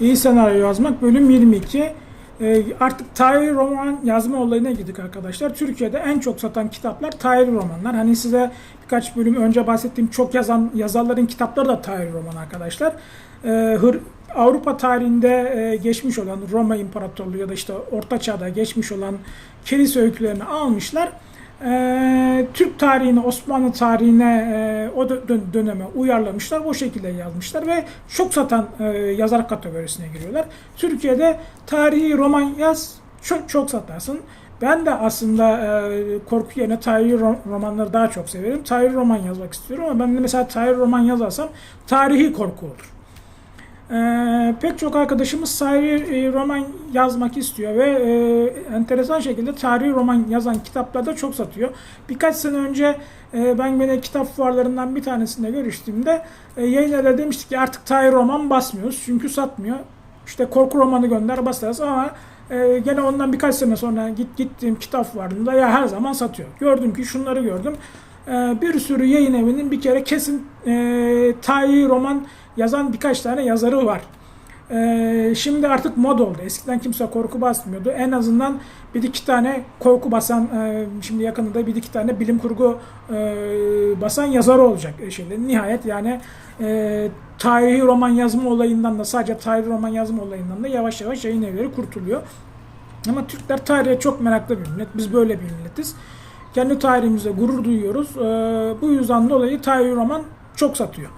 İyi senaryo yazmak bölüm 22. Ee, artık tarihi roman yazma olayına girdik arkadaşlar. Türkiye'de en çok satan kitaplar tarihi romanlar. Hani size birkaç bölüm önce bahsettiğim çok yazan yazarların kitapları da tarihi roman arkadaşlar. Ee, Hır, Avrupa tarihinde e, geçmiş olan Roma İmparatorluğu ya da işte Orta Çağ'da geçmiş olan kilise öykülerini almışlar. Ee, Türk tarihine, Osmanlı tarihine e, o dö- dö- döneme uyarlamışlar. O şekilde yazmışlar ve çok satan e, yazar kategorisine giriyorlar. Türkiye'de tarihi roman yaz çok çok satarsın. Ben de aslında e, korku yerine tarihi ro- romanları daha çok severim. Tarihi roman yazmak istiyorum ama ben de mesela tarihi roman yazarsam tarihi korku olur. Ee, pek çok arkadaşımız tarihi e, roman yazmak istiyor ve e, enteresan şekilde tarihi roman yazan kitaplar da çok satıyor. Birkaç sene önce e, ben beni kitap fuarlarından bir tanesinde görüştüğümde e, yayınlarda demiştik ki artık tarihi roman basmıyoruz çünkü satmıyor. İşte korku romanı gönder basarız ama e, gene ondan birkaç sene sonra git gittiğim kitap fuarında ya her zaman satıyor. Gördüm ki şunları gördüm. E, bir sürü yayın evinin bir kere kesin e, tarihi roman yazan birkaç tane yazarı var. Ee, şimdi artık mod oldu. Eskiden kimse korku basmıyordu. En azından bir iki tane korku basan, e, şimdi yakında bir iki tane bilim kurgu e, basan yazar olacak e, şeyde. Nihayet yani tarihi roman yazma olayından da sadece tarihi roman yazma olayından da yavaş yavaş yayın evleri kurtuluyor. Ama Türkler tarihe çok meraklı bir millet. Biz böyle bir milletiz. Kendi tarihimize gurur duyuyoruz. Bu yüzden dolayı tarihi roman çok satıyor.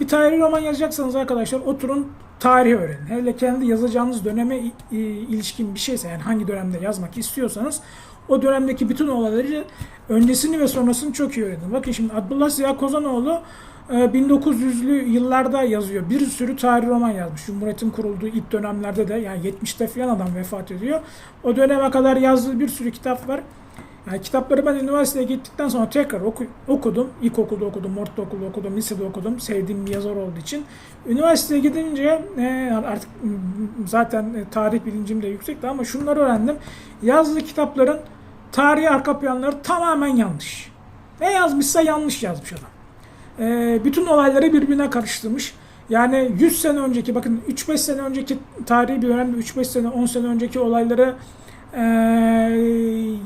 Bir tarihi roman yazacaksanız arkadaşlar oturun tarihi öğrenin. Hele kendi yazacağınız döneme ilişkin bir şeyse yani hangi dönemde yazmak istiyorsanız o dönemdeki bütün olayları öncesini ve sonrasını çok iyi öğrenin. Bakın şimdi Abdullah Ziya Kozanoğlu e, 1900'lü yıllarda yazıyor. Bir sürü tarih roman yazmış. Cumhuriyet'in kurulduğu ilk dönemlerde de yani 70'te falan adam vefat ediyor. O döneme kadar yazdığı bir sürü kitap var. Yani kitapları ben üniversiteye gittikten sonra tekrar oku- okudum. İlkokulda okudum, ortaokulda okudum, lisede okudum. Sevdiğim bir yazar olduğu için. Üniversiteye gidince e, artık m, zaten e, tarih bilincim de yüksekti ama şunları öğrendim. Yazdığı kitapların tarihi arka planları tamamen yanlış. Ne yazmışsa yanlış yazmış adam. E, bütün olayları birbirine karıştırmış. Yani 100 sene önceki bakın 3-5 sene önceki tarihi bir dönemde 3-5 sene 10 sene önceki olayları e,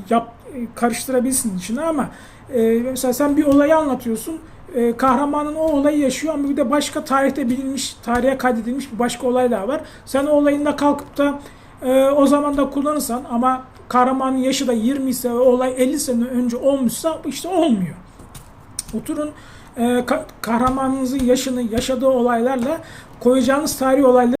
yap, karıştırabilsin içine ama e, mesela sen bir olayı anlatıyorsun e, kahramanın o olayı yaşıyor ama bir de başka tarihte bilinmiş tarihe kaydedilmiş bir başka olay daha var. Sen o olayında kalkıp da e, o zaman da kullanırsan ama kahramanın yaşı da 20 ise o olay 50 sene önce olmuşsa işte olmuyor. Oturun e, ka- kahramanınızın yaşını yaşadığı olaylarla koyacağınız tarihi olayları